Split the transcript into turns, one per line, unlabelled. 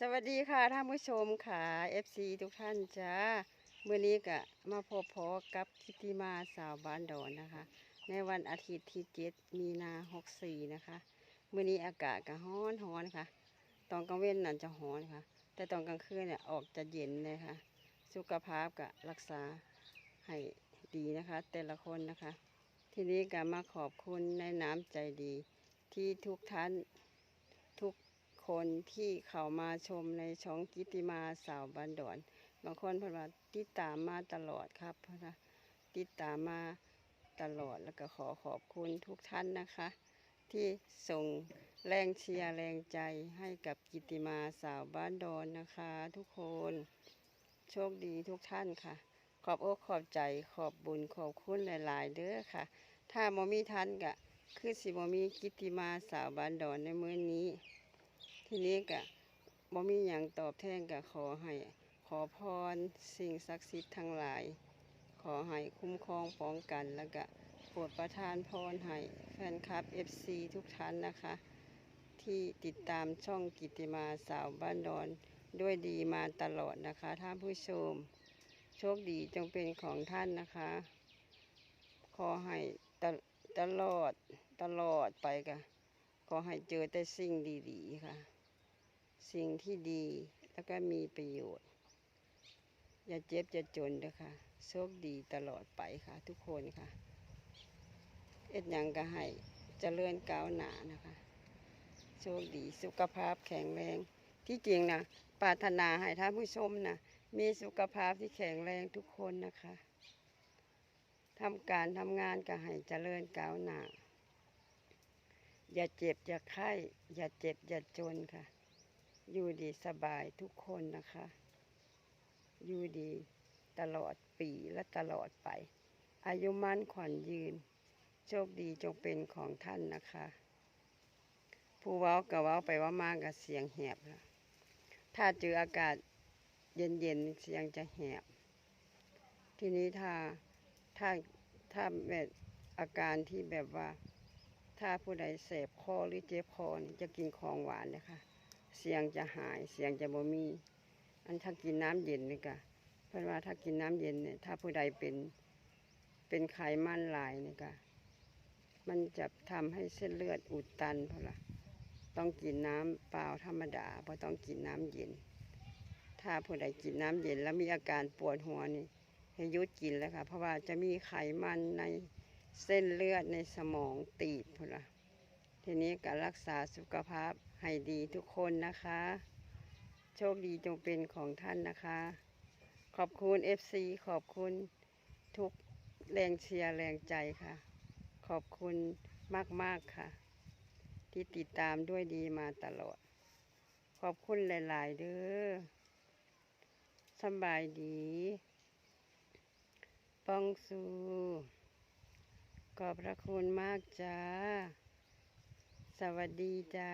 สวัสดีค่ะท่านผู้ชมค่ะ FC ทุกท่านจ้าเมื่อนี้ก็มาพบพอกับคิติมาสาวบ้านดอนนะคะ ในวันอาทิตย์ที่7มีนา64นะคะเมื่อนี้อากาศก็ร้อนร้อนค่ะ ตอนกลางเว้นนั่นจะร้อนค่ะ แต่ตอนกลางคืนเนี่ยออกจะเย็นเลยค่ะ สุขภาพก็รักษาให้ดีนะคะ แต่ละคนนะคะ ทีนี้ก็มาขอบคุณในน้ำใจดีที่ทุกท่านทุก คนที่เข้ามาชมในช่องกิติมาสาวบันดอน บางคนเพนว่าติดตามมาตลอดครับเพนว่าติดตามมาตลอดแล้วก็ขอขอบคุณทุกท่านนะคะ ที่ส่งแรงเชียร์แรงใจให้กับกิติมาสาวบ้านดอนนะคะ ทุกคนโชคดีทุกท่านค่ะ ขอบอกขอบใจขอบบุญขอบคุณหลาย ๆ เด้อค่ะ ถ้าโมมีทันก็คือสิโมมีกิติมาสาวบ้านดอนในมื้อนี้ ทีนี้ก็บ่มีอย่างตอบแทนก็ขอให้ขอพรสิ่งศักดิ์สิทธิ์ทั้งหลาย ขอให้คุ้มครองป้องกันแล้วก็โปรดประทานพรให้แฟนคลับ FC ทุกท่านนะคะ ที่ติดตามช่องกิติมาสาวบ้านดอนด้วยดีมาตลอดนะคะท่านผู้ชม โชคดีจงเป็นของท่านนะคะ ขอให้ตตลอดตลอดไปค่ะขอให้เจอแต่สิ่งดีๆค่ะ สิ่งที่ดีแล้วก็มีประโยชน์ อย่าเจ็บอย่าจนนะคะโชคดีตลอดไปค่ะ ทุกคนค่ะ เอ็ดยังก็ให้เจริญก้าวหน้านะคะ โชคดีสุขภาพแข็งแรง ที่จริงนะปรารถนาให้ท่านผู้ชมนะมีสุขภาพที่แข็งแรงทุกคนนะคะทำการทำงานก็ให้เจริญก้าวหน้าอย่าเจ็บอย่าไข้ อย่าเจ็บอย่าจนค่ะ อยู่ดีสบายทุกคนนะคะ อยู่ดีตลอดปีและตลอดไป อายุมั่นขวัญยืน โชคดีจงเป็นของท่านนะคะ ผู้เว้ากับเว้าไปว่ามากกับเสียงแหบละถ้าเจออากาศเย็นๆเสียงจะแหบ ทีนี้ถ้าถ้าถ้าแบบอาการที่แบบว่า ถ้าผู้ใดเสพคอหรือเจ็บคอนจะกินของหวานนะคะ เสียงจะหายเสียงจะบ่มี อันถ้ากินน้ำเย็นนี่ก็เพราะว่าถ้ากินน้ำเย็นเนี่ยถ้าผู้ใดเป็นเป็นไขมันหลายนี่ก็มันจะทำให้เส้นเลือดอุดตันเพราะละต้องกินน้ำเปล่าธรรมดาเพราะต้องกินน้ำเย็น ถ้าผู้ใดกินน้ำเย็นแล้วมีอาการปวดหัวนี่ให้ยุดกินแล้วค่ะ เพราะว่าจะมีไขมันในเส้นเลือดในสมองตีบพุ่นละทีนี้การรักษาสุขภาพ ให้ดีทุกคนนะคะ โชคดีจงเป็นของท่านนะคะ ขอบคุณ FC ขอบคุณทุกแรงเชียร์แรงใจค่ะ ขอบคุณมาก ๆ ค่ะ ที่ติดตามด้วยดีมาตลอด ขอบคุณหลาย ๆ เด้อสบายดีปองสูขอบพระคุณมากจ้า สวัสดีจ้า